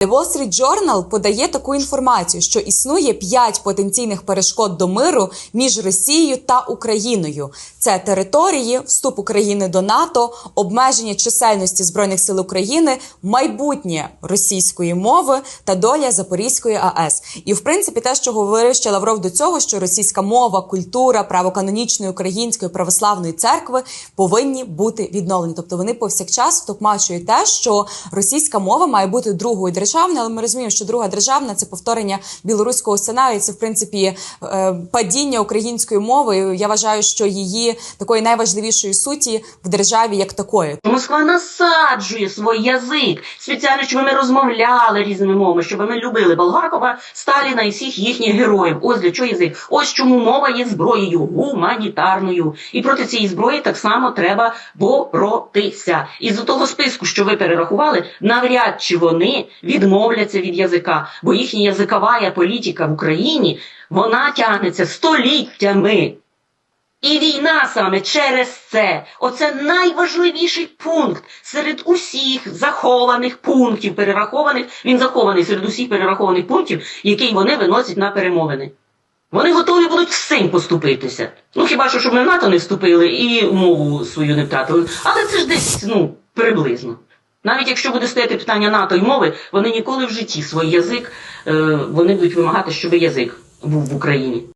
The Wall Street Journal подає таку інформацію, що існує п'ять потенційних перешкод до миру між Росією та Україною. Це території, вступ України до НАТО, обмеження чисельності збройних сил України, майбутнє російської мови та доля Запорізької АЕС. І в принципі, те, що говорив ще Лавров до цього, що російська мова, культура, право канонічної української православної церкви повинні бути відновлені. Тобто вони повсякчас втокмачують те, що російська мова має бути другою державною, але ми розуміємо, що друга державна це повторення білоруського сценарію. Це в принципі е, падіння української мови. Я вважаю, що її такої найважливішої суті в державі як такої. Москва насаджує свій язик спеціально, щоб ми розмовляли різними мовами, щоб ми любили Болгакова, Сталіна і всіх їхніх героїв. Ось для чого язик. Ось чому мова є зброєю гуманітарною. І проти цієї зброї так само треба боротися. І з того списку, що ви перерахували, навряд чи вони відмовляться від язика, бо їхня язикова політика в Україні вона тягнеться століттями. І війна саме через це. Оце найважливіший пункт серед усіх захованих пунктів, перерахованих. Він захований серед усіх перерахованих пунктів, який вони виносять на перемовини. Вони готові будуть всім поступитися. Ну хіба що, щоб ми в НАТО не вступили і мову свою не втратили. Але це ж десь, ну, приблизно. Навіть якщо буде стояти питання НАТО і мови, вони ніколи в житті свій язик, е, вони будуть вимагати, щоб язик був в Україні.